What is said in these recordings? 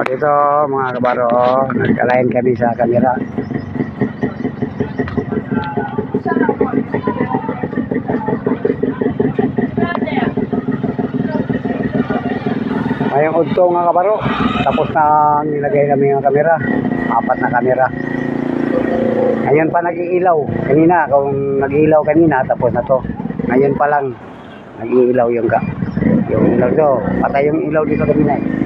Oh, dito mga kabaro, nagkalayan kami sa kamera. Ngayong udto nga kabaro, tapos na nilagay namin ang kamera. Apat na kamera. Ngayon pa nag-iilaw. Kanina, kung nag-iilaw kanina, tapos na to. Ngayon pa lang, nag-iilaw yung ka. Yung ilaw to. Patay yung ilaw dito kanina eh.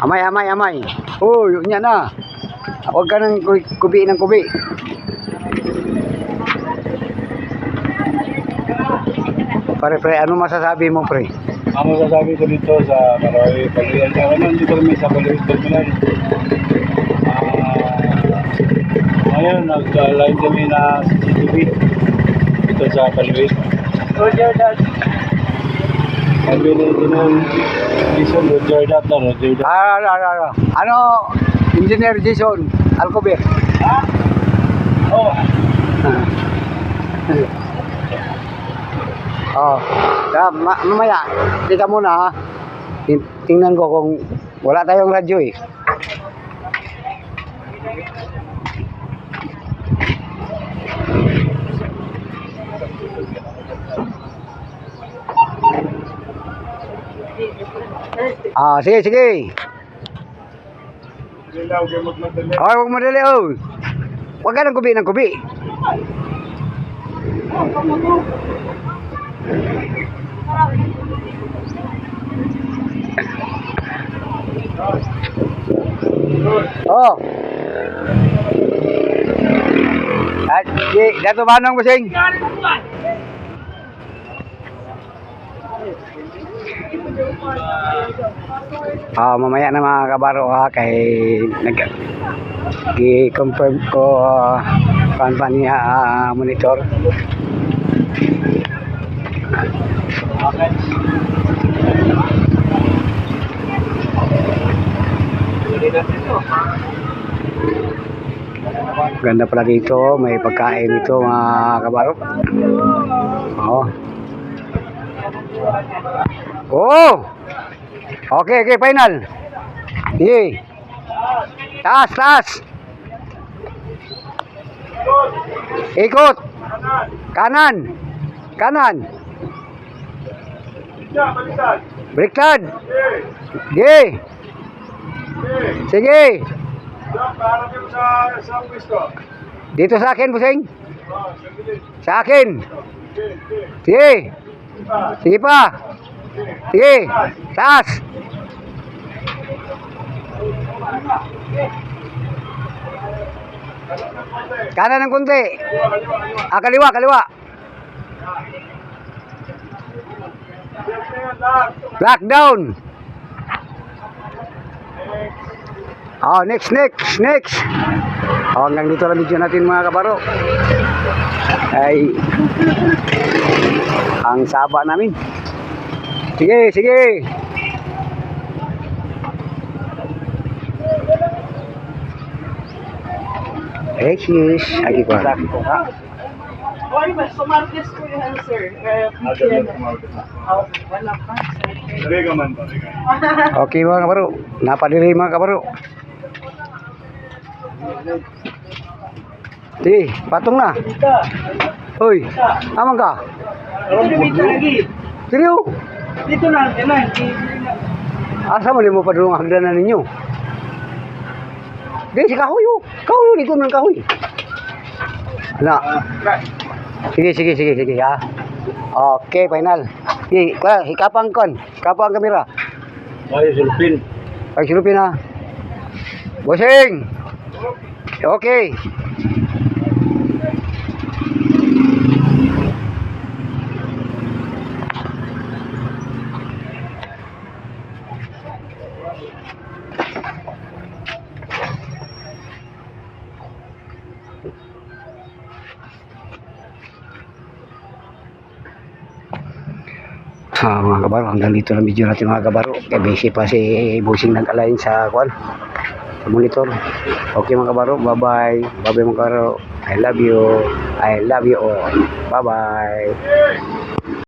Amay, amay, amay. Oh, yun na. Huwag ka nang ku- kubi ng kubi. Pare, pre, ano masasabi mo, pre? Ang masasabi ko dito sa Marawi Pagrian sa kanan dito kami sa Pagrian Terminal. Ah, ngayon, nag-line kami na CCTV dito sa Pagrian. Roger that. Sabi ni Dinong Jason Roger that na Roger that. Ah, ah, ah, ah. Ano, Engineer Jason Alcover. Ha? Oh, Oh, da, ma mamaya, tika muna ha. Tin- Tingnan ko kung wala tayong radyo eh. Ah, sige, sige. Oh, huwag madali, oh. Huwag ka ng kubi ng kubi. Oh. At, di, dato manong busing. Ah, mamaya na mga kabaro ha, kay nag i-confirm ko uh, ah, monitor. Ganda pala dito, may pagkain dito mga kabaro. Oh. Oh! Okay, okay, final. Sige. Taas, taas. Ikot. Kanan. Kanan. Baliktad. Sige. Sige. Dito sa akin, busing. Sa akin. Sige. Sige pa. Sige. Taas. Kanan ng kunti. Ah, kaliwa, kaliwa. Lockdown. Oh, next, next, next. Oh, hanggang dito lang video natin mga kabaro. Ay, ang saba namin. Sige, sige. Eh, sis. Lagi ko. Oy, mas sumartes ko yan, sir. Wala pa. Okay mga kabaro. Napadiri mga kabaro. Sige, patong na. Hoy, amang ka. Dito, dito na, dito na. Asa mo mo pa doon ang hagdanan ninyo? Di, si kahoy oh. Kahoy oh, likod ng kahoy. Ano? Sige, sige, sige, sige ha. Okay, final. Sige, kaya, hikapang kon. Hikapang kamera. Ay, sulpin. Pag silupin ha. Bossing! Okay. Ah, mga kabaro, hanggang dito na video natin mga kabaro. Kaya busy pa si Busing nag-align sa kwan. Monitor. Okay mga kabaro, bye-bye. Bye-bye mga kabaro. I love you. I love you all. Bye-bye.